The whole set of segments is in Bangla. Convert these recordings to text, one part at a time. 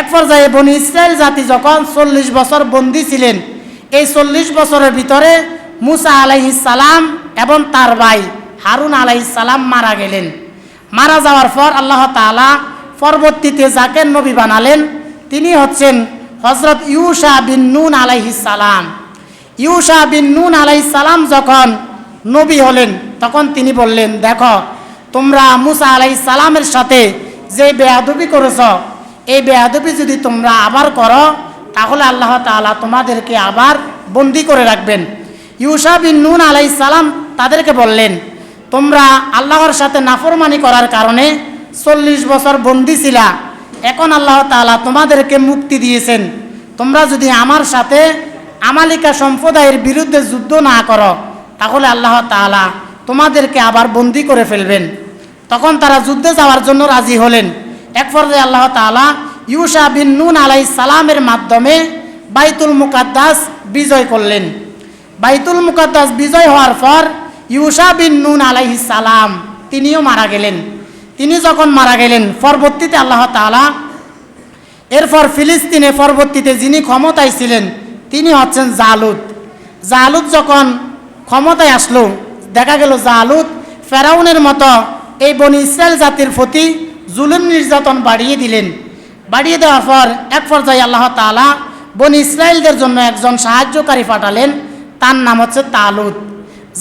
এক পর্যায়ে বনি ইসরায়েল জাতি যখন চল্লিশ বছর বন্দী ছিলেন, এই চল্লিশ বছরের ভিতরে মুসা আলাইহিস সালাম এবং তার ভাই হারুন আলাইহিস সালাম মারা গেলেন। মারা যাওয়ার পর আল্লাহ তাআলা পরবর্তীতে যাকে নবী বানালেন, তিনি হচ্ছেন হজরত ইউসা বিন নুন আলাইহিস সালাম। ইউসা বিন নুন আলাইহিস সালাম যখন নবী হলেন, তখন তিনি বললেন, দেখো, তোমরা মুসা আলাইহিস সালামের সাথে যে বেয়াদবি করেছ এই বেয়াদবি যদি তোমরা আবার করো, তাহলে আল্লাহ তাআলা তোমাদেরকে আবার বন্দি করে রাখবেন। ইউসা বিন নুন আলাইহিস সালাম তাদেরকে বললেন, তোমরা আল্লাহর সাথে নাফরমানি করার কারণে চল্লিশ বছর বন্দি ছিলা। এখন আল্লাহ তাআলা তোমাদেরকে মুক্তি দিয়েছেন। তোমরা যদি আমার সাথে আমালিকা সম্প্রদায়ের বিরুদ্ধে যুদ্ধ না করো, তাহলে আল্লাহ তাআলা তোমাদেরকে আবার বন্দি করে ফেলবেন। তখন তারা যুদ্ধে যাওয়ার জন্য রাজি হলেন। এক পর্যায়ে আল্লাহ তাআলা ইউসা বিন নুন আলাই সালামের মাধ্যমে বাইতুল মুকাদ্দাস বিজয় করলেন। বাইতুল মুকাদ্দাস বিজয় হওয়ার পর ইউসা বিন নুন আলাইহি সালাম তিনিও মারা গেলেন। তিনি যখন মারা গেলেন, পরবর্তীতে আল্লাহ তাআলা এরপর ফিলিস্তিনে পরবর্তীতে যিনি ক্ষমতায় ছিলেন, তিনি হচ্ছেন জালুদ। জালুদ যখন ক্ষমতায় আসলো, দেখা গেল জালুদ ফেরাউনের মতো এই বনি ইসরায়েল জাতির প্রতি জুলুম নির্যাতন বাড়িয়ে দিলেন। বাড়িয়ে দেওয়ার পর এক পর্যায়ে আল্লাহ তাআলা বন ইসরায়েলদের জন্য একজন সাহায্যকারী পাঠালেন, তার নাম হচ্ছে তালুত।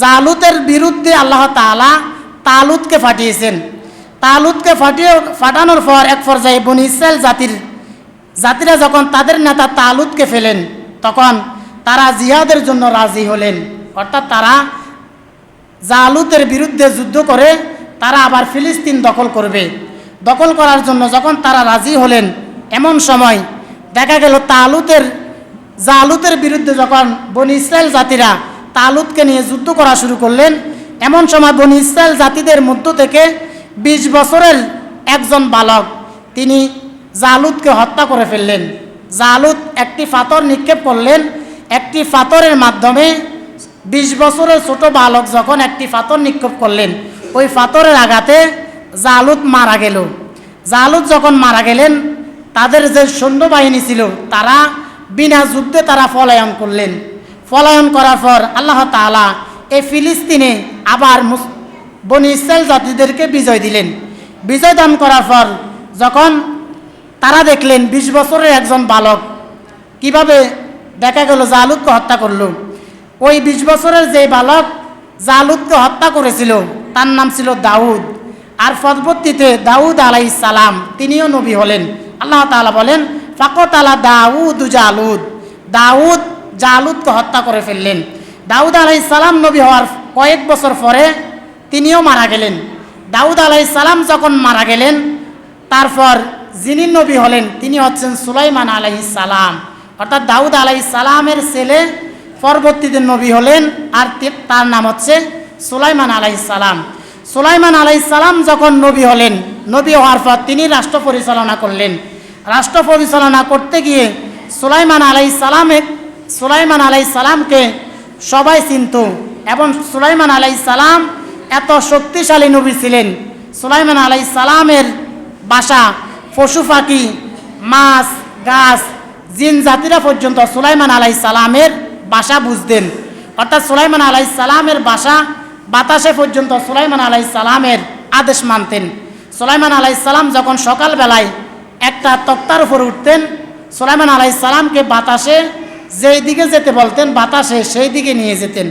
জালুতের বিরুদ্ধে আল্লাহ তাআলা তালুতকে পাঠিয়েছেন। তালুতকে ফাটিয়ে ফাটানোর পর এক পর্যায়ে বন ইসরায়েল জাতির, জাতিরা যখন তাদের নেতা তালুতকে ফেলেন, তখন তারা জিহাদের জন্য রাজি হলেন। অর্থাৎ তারা জালুতের বিরুদ্ধে যুদ্ধ করে তারা আবার ফিলিস্তিন দখল করবে। দখল করার জন্য যখন তারা রাজি হলেন, এমন সময় দেখা গেল তালুতের, জালুতের বিরুদ্ধে যখন বনি ইসরায়েল জাতিরা তালুতকে নিয়ে যুদ্ধ করা শুরু করলেন, এমন সময় বনি ইসরায়েল জাতিদের মধ্য থেকে বিশ বছরের একজন বালক, তিনি জালুদকে হত্যা করে ফেললেন। জালুদ একটি ফাতর নিক্ষেপ করলেন। একটি ফাতরের মাধ্যমে বিশ বছরের ছোট বালক যখন একটি ফাতর নিক্ষেপ করলেন, ওই ফাতরের আঘাতে জালুদ মারা গেল। জালুদ যখন মারা গেলেন, তাদের যে সৈন্যবাহিনী ছিল, তারা বিনা যুদ্ধে তারা পলায়ন করলেন। পলায়ন করার পর আল্লাহ তাআলা এই ফিলিস্তিনে আবার বনি ইসরায়েল জাতিদেরকে বিজয় দিলেন। বিজয় দান করার পর যখন তারা দেখলেন, বিশ বছরের একজন বালক কীভাবে দেখা গেল জালুদকে হত্যা করল। ওই বিশ বছরের যে বালক জালুদকে হত্যা করেছিল, তার নাম ছিল দাউদ। আর পরবর্তীতে দাউদ আলাই সালাম, তিনিও নবী হলেন। আল্লাহ তাআলা বলেন ফাকত আলা দাউদ জালুদ। দাউদ জালুদকে হত্যা করে ফেললেন। দাউদ আলাই সালাম নবী হওয়ার কয়েক বছর পরে তিনিও মারা গেলেন। দাউদ আলাই সালাম যখন মারা গেলেন, তারপর যিনি নবী হলেন, তিনি হচ্ছেন সুলাইমান আলাইহিস সালাম। অর্থাৎ দাউদ আলাইহিস সালামের ছেলে পরবর্তীতে নবী হলেন, আর তার নাম হচ্ছে সুলাইমান আলাইহিস সালাম। সুলাইমান আলাইহিস সালাম যখন নবী হলেন, নবী হওয়ার পর তিনি রাষ্ট্র পরিচালনা করলেন। রাষ্ট্র পরিচালনা করতে গিয়ে সুলাইমান আলাইহিস সালামে, সুলাইমান আলাইহিস সালামকে সবাই চিনত এবং সুলাইমান আলাইহিস সালাম এত শক্তিশালী নবী ছিলেন। সুলাইমান আলাই সালামের বাসা, পশু পাখি, মাছ, গাছ, জিন জাতিরা পর্যন্ত সুলাইমান আলাই সালামের বাসা বুঝতেন। অর্থাৎ সুলাইমান আলাই সালামের বাসা বাতাসে পর্যন্ত সুলাইমান আলাই সালামের আদেশ মানতেন। সুলাইমান আলাই সালাম যখন সকালবেলায় একটা তক্তার উপর উঠতেন, সুলাইমান আলাই সালামকে বাতাসে যেই দিকে যেতে বলতেন, বাতাসে সেই দিকে নিয়ে যেতেন।